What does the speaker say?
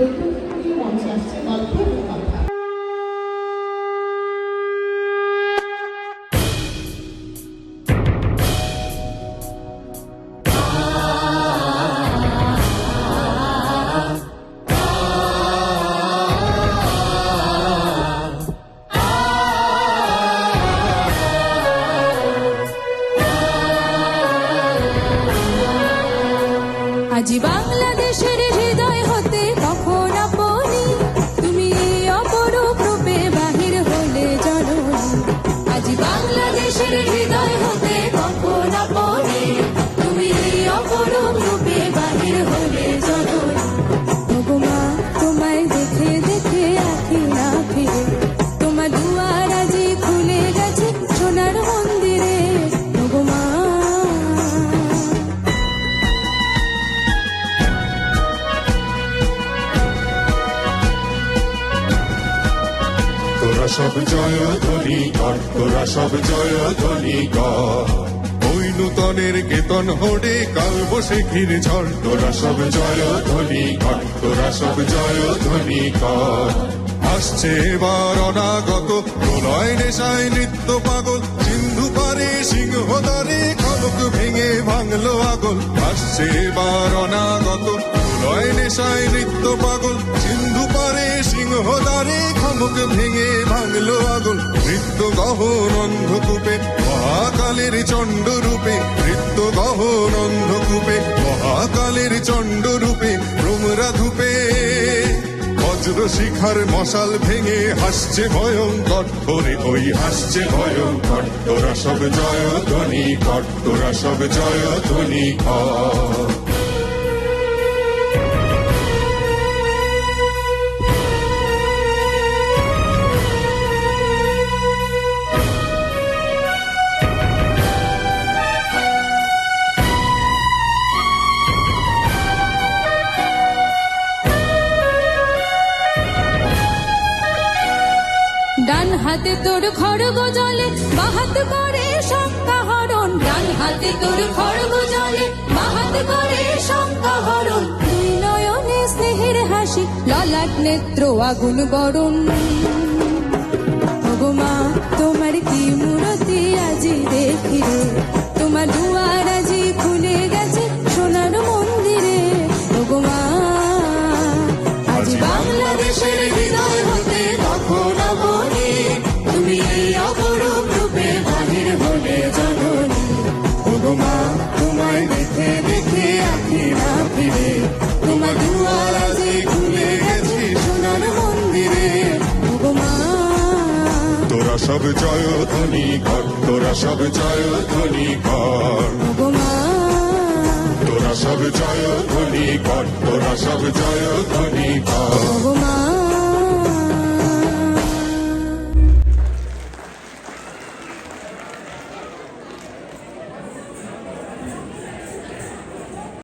করে মঞ্চে আসছে বাংলাদেশের সব জয় ধ্বনি তোরা সব জয় ধ্বনি ওই নূতনের কেতন হোডে কাল বসে ঘিরে ঝড়, তোরা সব জয় ধ্বনি তোরা সব জয় ধ্বনি আসছে এবার অনাগত, প্রলয় নেশায় নৃত্য পাগল, সিন্ধু পারে সিংহ দরে খলক ভেঙে ভাঙলো আগল। আসছে এবার অনাগত, প্রলয় নেশায় নৃত্য পাগল খমক ভেঙে ভাঙলো আগল নৃত্য গহন অন্ধকূপে, মহাকালের চণ্ড রূপে। নৃত্য গহন অন্ধকূপে, মহাকালের চণ্ড রূপে ভ্রমরা ধূপে। বজ্র শিখার মশাল ভেঙে হাসছে ভয়ঙ্কর ওরে ওই হাসছে ভয়ঙ্কর, তোরা সব জয় ধ্বনি কর, তোরা সব জয় ধ্বনি কর। হাতে তোর খড়গ জলে, বাহাত করে শঙ্কা হরণ। ডান হাতে তোর খড়গ জলে, বাহাত করে শঙ্কা হরণ। নয়নে স্নেহের হাসি, ললাট নেত্র, আগুন বরণ। ভগমা তোমার কি মূরতি আজি দেখি সব জয় ধ্বনি কর তোরা সব জয় ধ্বনি কর তোরা সব জয় ধ্বনি কর তোরা সব জয় ধ্বনি কর মা।